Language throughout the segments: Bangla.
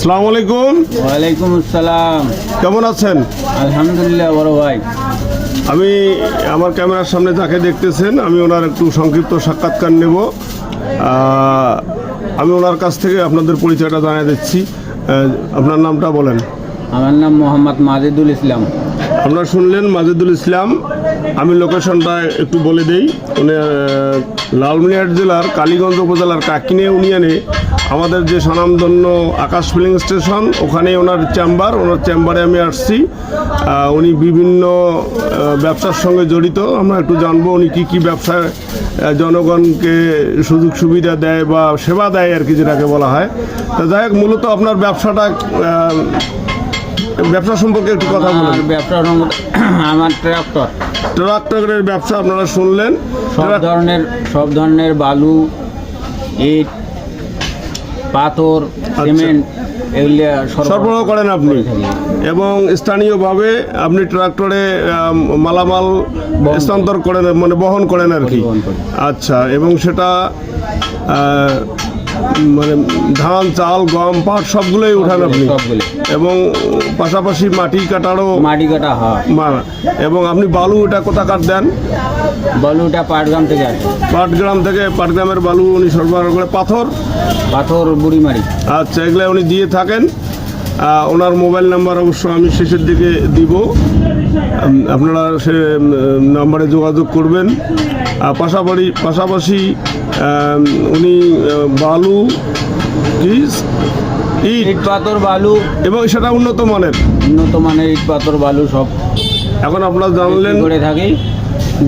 সালাম আলাইকুম ওয়ালাইকুম আসসালাম। কেমন আছেন? আলহামদুলিল্লাহ বড় ভাই। আমি আমার ক্যামেরার সামনে যাকে দেখতেছেন আমি ওনার একটু সংক্ষিপ্ত সাক্ষাৎকার নেব। আমি ওনার কাছ থেকে আপনাদের পরিচয়টা জানিয়ে দিচ্ছি। আপনার নামটা বলেন। আমার নাম মোহাম্মদ মাজিদুল ইসলাম। আপনারা শুনলেন মাজেদুল ইসলাম। আমি লোকেশনটা একটু বলে দেই। উনি আহ, লালমিনহাট জেলার কালীগঞ্জ উপজেলার কাকিনে ইউনিয়নে আমাদের যে স্বনামধন্য আকাশ ফিলিং স্টেশন ওখানে ওনার চেম্বার ওনার চেম্বারে আমি আসছি। উনি বিভিন্ন ব্যবসার সঙ্গে জড়িত। আমরা একটু জানব উনি কী কী ব্যবসায় জনগণকে সুযোগ সুবিধা দেয় বা সেবা দেয় আর কি যেটাকে বলা হয়। তা যাই হোক মূলত আপনার ব্যবসাটা ব্যবসা সম্পর্কে একটু কথা বলুন। আমার ব্যবসা নম্বর- আমার ট্রাক্টর। ট্রাক্টরের ব্যবসা আপনারা শুনলেন। সব ধরনের সব ধরনের বালু ইট পাথর সিমেন্ট এগুলো সরবরাহ করেন আপনি। এবং স্থানীয়ভাবে আপনি ট্রাক্টরে মালামাল স্থানান্তর করেন মানে বহন করেন আর কি। আচ্ছা এবং সেটা মানে ধান চাল গম পাট সবগুলোই উঠান আপনি। এবং পাশাপাশি মাটি কাটারও মাটি কাটা হয়। এবং আপনি বালু এটা কোথাকার দেন? বালুটা পাটগ্রাম থেকে পাটগ্রাম থেকে পাটগ্রামের বালু উনি সরবরাহ করে। পাথর? পাথর বুড়িমারি। আচ্ছা এগুলো উনি দিয়ে থাকেন। ওনার মোবাইল নাম্বার অবশ্য আমি শেষের দিকে দিব। আপনারা সে নাম্বারে যোগাযোগ করবেন। আর পাশাপাশি পাশাপাশি উনি বালু কি? ইট। ইট পাথর বালু। এবং সেটা উন্নত মানের। উন্নত মানের ইট পাথর বালু সব। এখন আপনারা জানলেন করে থাকি।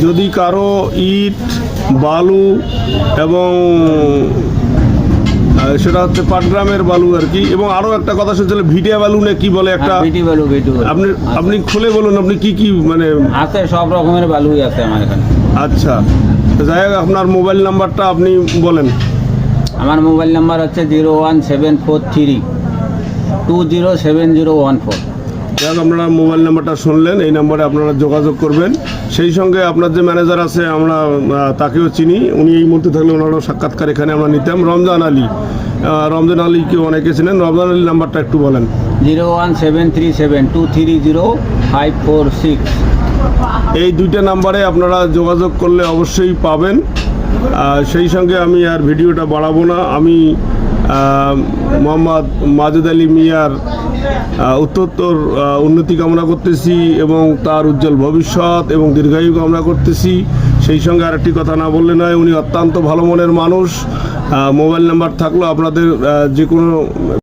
যদি কারও ইট বালু এবং সেটা হচ্ছে পাটগ্রামের বালু আর কি। এবং আরও একটা কথা শুনছিলেন ভিডিয়া বালু না কি বলে একটা? হ্যাঁ, বালু বালু। আপনি আপনি খুলে বলুন আপনি কি কি মানে আছে সব রকমের বালুই আছে আমার এখানে। আচ্ছা। যাই হোক আপনার মোবাইল নাম্বারটা আপনি বলেন। আমার মোবাইল নাম্বার হচ্ছে zero one seven four three two zero seven zero one four. যাই হোক আপনারা মোবাইল নাম্বারটা শুনলেন এই নাম্বারে আপনারা যোগাযোগ করবেন। সেই সঙ্গে আপনার যে ম্যানেজার আছে আমরা তাকেও চিনি। উনি এই মুহূর্তে থাকলে ওনারও সাক্ষাৎকার এখানে আমরা নিতাম। রমজান আলী রমজান আলীকে অনেকে চিনেন। রমজান আলীর নাম্বারটা একটু বলেন। Zero one seven three seven two three zero five four six. এই দুইটা নাম্বারে আপনারা যোগাযোগ করলে অবশ্যই পাবেন। সেই সঙ্গে আমি আর ভিডিওটা বাড়াবো না। আমি মোহাম্মদ মাজুদ আলী মিয়ার উত্তরোত্তর উন্নতি কামনা করতেছি এবং তার উজ্জ্বল ভবিষ্যৎ এবং দীর্ঘায়ু কামনা করতেছি। সেই সঙ্গে আরেকটি কথা না বললে নয়, উনি অত্যন্ত ভালো মনের মানুষ। মোবাইল নাম্বার থাকল আপনাদের যে কোনো